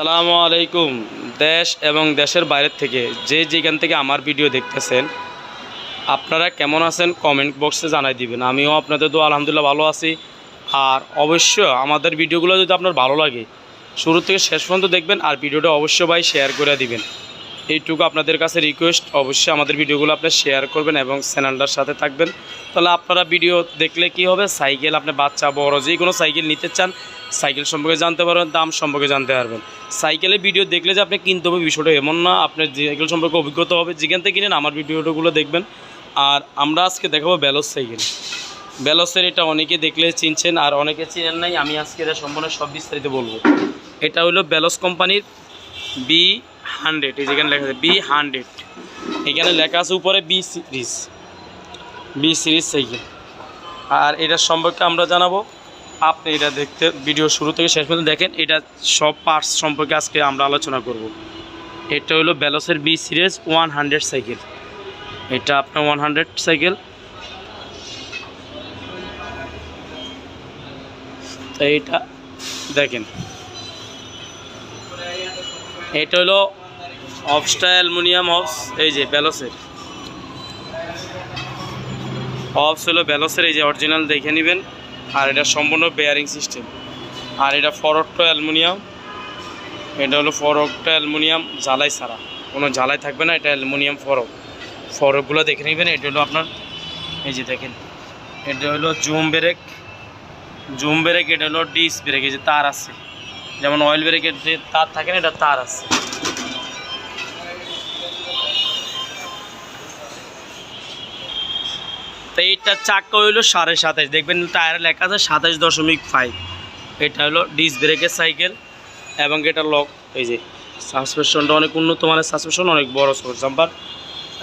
সালামু আলাইকুম, দেশ এবং দেশের বাইরের থেকে যে যেখান থেকে আমার ভিডিও দেখতেছেন, আপনারা কেমন আছেন কমেন্ট বক্সে জানাই দিবেন। আমিও আপনাদের তো আলহামদুলিল্লাহ ভালো আছি। আর অবশ্য আমাদের ভিডিওগুলো যদি আপনার ভালো লাগে, শুরু থেকে শেষ পর্যন্ত দেখবেন আর ভিডিওটা অবশ্য ভাই শেয়ার করে দিবেন। এইটুকু আপনাদের কাছে রিকোয়েস্ট অবশ্যই আমাদের ভিডিওগুলো আপনি শেয়ার করবেন এবং চ্যানেলটার সাথে থাকবেন। তাহলে আপনারা ভিডিও দেখলে কি হবে? সাইকেল, আপনি বাচ্চা, বড়, যে কোনো সাইকেল নিতে চান, সাইকেল সম্পর্কে জানতে পারবেন, দাম সম্পর্কে জানতে পারবেন। সাইকেলের ভিডিও দেখলে যে আপনি কিনতে হবে বিষয়টা এমন না আপনার সাইকেল সম্পর্কে অভিজ্ঞতা হবে, যেখান থেকে কিনেন, আমার ভিডিওগুলো দেখবেন। আর আমরা আজকে দেখাবো ব্যালস সাইকেল। ব্যালসের এটা অনেকে দেখলে চিনছেন, আর অনেকে চিনেন নাই, আমি আজকে এটা সম্পূর্ণ সব বিস্তারিত বলব। এটা হলো ব্যালস কোম্পানির বি হান্ড্রেড এই যেখানে লেখা আছে বি হান্ড্রেড এখানে লেখা আছে উপরে B series B series cycle আর এটার সম্পর্কে আমরা জানাব। আপনি এটা দেখতে ভিডিও শুরু থেকে শেষ পর্যন্ত দেখেন, এটা সব পার্টস সম্পর্কে আজকে আমরা আলোচনা করব। এটা হলো ব্যালসের B series one hundred cycle এটা আপনার ওয়ান হান্ড্রেড সাইকেল এইটা দেখেন। এটা হলো অফস্টা অ্যালুমিনিয়াম অফস এই যে ব্যালসের। অফস হলো ব্যালসের, এই যে অরিজিনাল দেখে নেবেন। আর এটা সম্পূর্ণ বেয়ারিং সিস্টেম আর এটা ফরকটা অ্যালুমিনিয়াম এটা হলো ফরকটা অ্যালুমিনিয়াম জ্বালাই ছাড়া। কোনো জ্বালাই থাকবে না, এটা অ্যালুমিনিয়াম ফরক ফরকগুলো দেখে নেবেন, এটা হলো আপনার, এই যে দেখেন। এটা হলো জুম ব্রেক জুম ব্রেক এটা হলো ডিস ব্রেক এই যে তার আছে। যেমন অয়েল ব্রেকের যে তার থাকে না, এটা তার আছে। তো এইটার চাক্কা হইল সাড়ে সাতাশ। দেখবেন টায়ারে লেখা আছে সাতাশ দশমিক ফাইভ এটা হলো ডিস ব্রেকের সাইকেল এবং এটা লক এই যে সাসপেনশনটা অনেক উন্নত মানের সাসপেনশন অনেক বড় সোর্স জাম্পার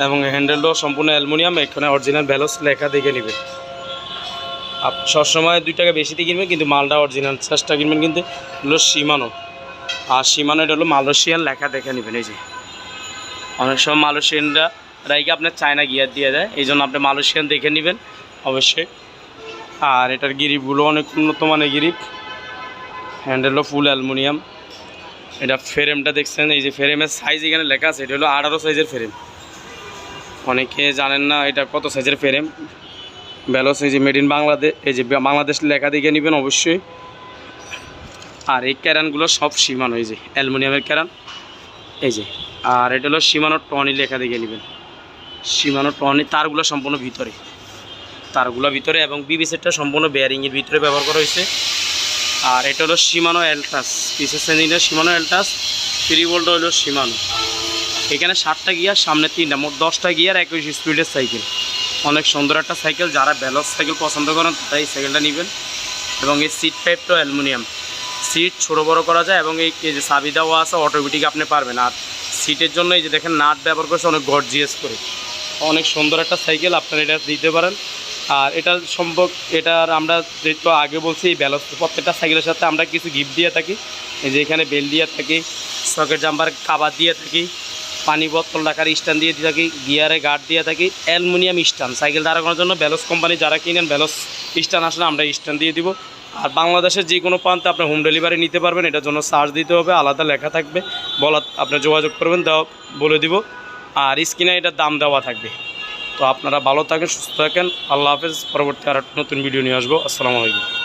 এবং হ্যান্ডেলটাও সম্পূর্ণ অ্যালুমিনিয়াম এখানে অরিজিনাল ভ্যালোস লেখা দেখে নেবে। আপনি সবসময় দুই টাকা বেশিতে কিনবেন, কিন্তু মালটা অরিজিনাল চেষ্টা কিনবেন কিন্তু হলো সীমানো আর সীমানো এটা হলো মালয়েশিয়ান লেখা দেখে নেবেন, এই যে। অনেক সময় মালয়েশিয়ানরা রাইকে আপনার চায়না গিয়ার দিয়ে দেয়, এই জন্য আপনি মালয়েশিয়ান দেখে নেবেন, অবশ্যই। আর এটার গিরিপগুলো অনেক উন্নত মানের গিরিপ। হ্যান্ডেলও ফুল অ্যালুমিনিয়াম এটা ফ্রেমটা দেখছেন, এই যে ফ্রেমের সাইজ এখানে লেখা আছে, এটা হলো আঠারো সাইজের ফ্রেম অনেকে জানেন না এটা কত সাইজের ফ্রেম ব্যালস এই যে মেড ইন বাংলাদেশ এই যে বাংলাদেশ লেখা দেখে নেবেন, অবশ্যই। আর এই ক্যারানগুলো সব সীমানো, এই যে অ্যালুমিনিয়ামের ক্যারান এই যে, আর এটা হলো সীমানো টনি লেখা দেখে নেবেন। সীমানো টনি তারগুলো সম্পূর্ণ ভিতরে। তারগুলো ভিতরে এবং বিবি সেটটা সম্পূর্ণ বেয়ারিংয়ের ভিতরে ব্যবহার করা হয়েছে। আর এটা হলো সীমানো অ্যালটাস পিসের শ্রেণীটা সীমানো অ্যালটাস থ্রি ভোল্ট হলো সীমানো। এখানে সাতটা গিয়ার, সামনে তিনটা, মোট দশটা গিয়ার একুশ স্পিডের সাইকেল অনেক সুন্দর একটা সাইকেল যারা ব্যালস সাইকেল পছন্দ করেন তারা এই সাইকেলটা নেবেন। এবং এই সিট টাইপটাও অ্যালুমিনিয়াম। সিট ছোটো বড়ো করা যায় এবং এই যে চাবি দেওয়া আছে অটোমেটিক আপনি পারবেন। আর সিটের জন্য এই যে দেখেন নাট ব্যবহার করছে, অনেক গর্জিয়াস করে। অনেক সুন্দর একটা সাইকেল, আপনারা এটা দিতে পারেন। আর এটা সম্ভব এটার আমরা যেহেতু আগে বলছি, এই ব্যালস প্রত্যেকটা সাইকেলের সাথে আমরা কিছু গিফট দিয়ে থাকি। যে এখানে বেল দিয়ে থাকি সকেট জাম্পার কাবার দিয়ে থাকি, পানি বোতল রাখার স্ট্যান্ড দিয়ে দিয়ে থাকি গিয়ারে গার্ড দিয়ে থাকি, অ্যালুমিনিয়াম স্ট্যান্ড সাইকেল দাঁড়া করার জন্য ব্যালস কোম্পানি যারা কিনেন ব্যালস স্ট্যান্ড আসলে আমরা স্ট্যান্ড দিয়ে দিব। আর বাংলাদেশের যে কোনো প্রান্তে আপনি হোম ডেলিভারি নিতে পারবেন, এটার জন্য চার্জ দিতে হবে, আলাদা লেখা থাকবে। বলা আপনি যোগাযোগ করবেন, দেওয়া বলে দিব। আর স্ক্রিনে এটার দাম দেওয়া থাকবে। তো আপনারা ভালো থাকেন, সুস্থ থাকেন। আল্লাহ হাফেজ। পরবর্তী আর নতুন ভিডিও নিয়ে আসব। আসসালামু আলাইকুম।